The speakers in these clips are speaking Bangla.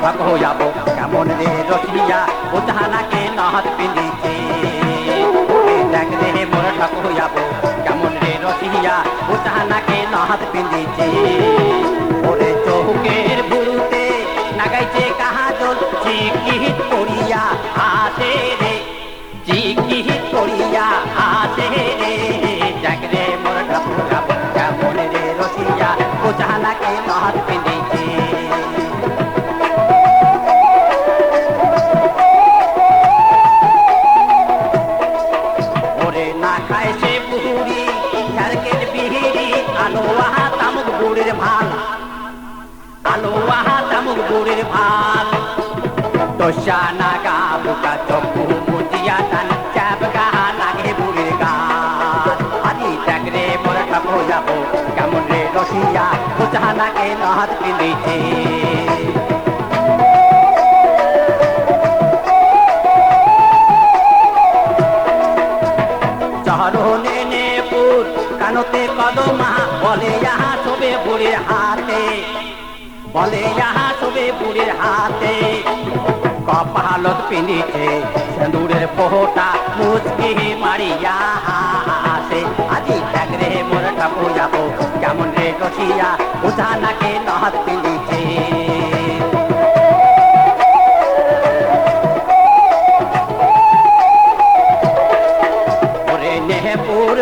কেমন রে রসিয়া ও জাহানাকে নহত পিন্দিছে দেখ রে মোর ঠাকুর যাব কেমন রে রসিয়া ও জাহানাকে নহত পিন্দিছে ওরে চৌকের বুড়ুতে নাগাইছে কাহাজল চিকিত করিয়া আসে রে চিকিত করিয়া আসে না খায় সে বুড়ি ঝাড়কের বিহিরি আলো আহা তামুক বুড়ির ভালো আলো আহা তামুক বুড়ির ভালো তোষা নাগা, বুকা চকু মুজিয়া টান চাপ গাহা লাগে বুড়ির গান আজি দেখ রে মোর ঠাপো যাব, কেমন রে রসিয়া, বুঝা নাকে নহত পিঁধেছে বুড়ির হাতে। বলে ইহা শোবে বুড়ির হাতে। কপালত পিনিছে সেন্দুরের পোহটা মুচকি মারিয়া হাসে। আজি দেখ রে মোর ঠাকুর যাব, কেমন রে রসিয়া, বুঝা নাকে নহত পিনিছে? ওরে নেহপুর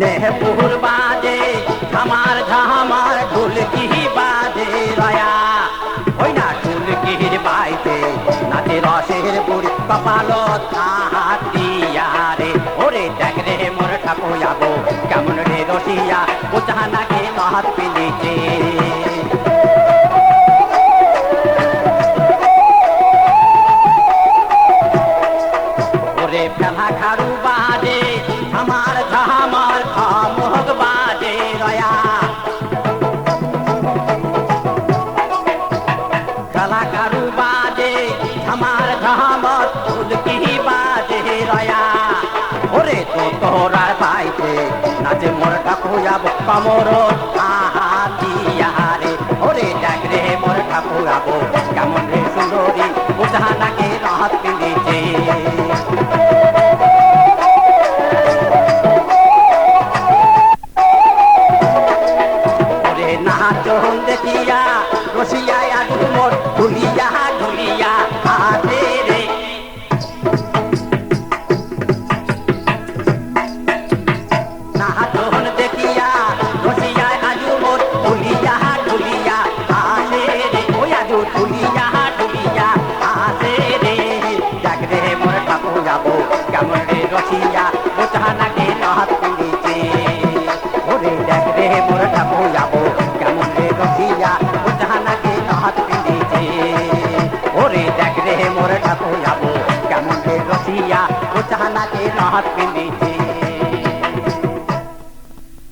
নেহপুর বাজে আমার ঝামার ঢোলকি বাজে রয়া। ওই না ঢোলকির বাইতে, নাচে রসের বুড়ি কপাল হাতিয়া ওরে দেখ রে মোর ঠাকুর কেমন রে রসিয়া ও জাহানাকে নহত পিলিছে ধামার ফুলকি বাজে রয়া? ওরে তো তোরার বাইতে নাচে মোর ঠাকুর যাব কমর দিয়া রে ওরে দেখ রে মোর ঠাকুর যাব কেমন রে সুন্দরী, বুঝা নাকে রাত পিঁধেছে। রসিয়া আলু মোর ঢুলিয়া ঢুলিয়া হাতে I need you.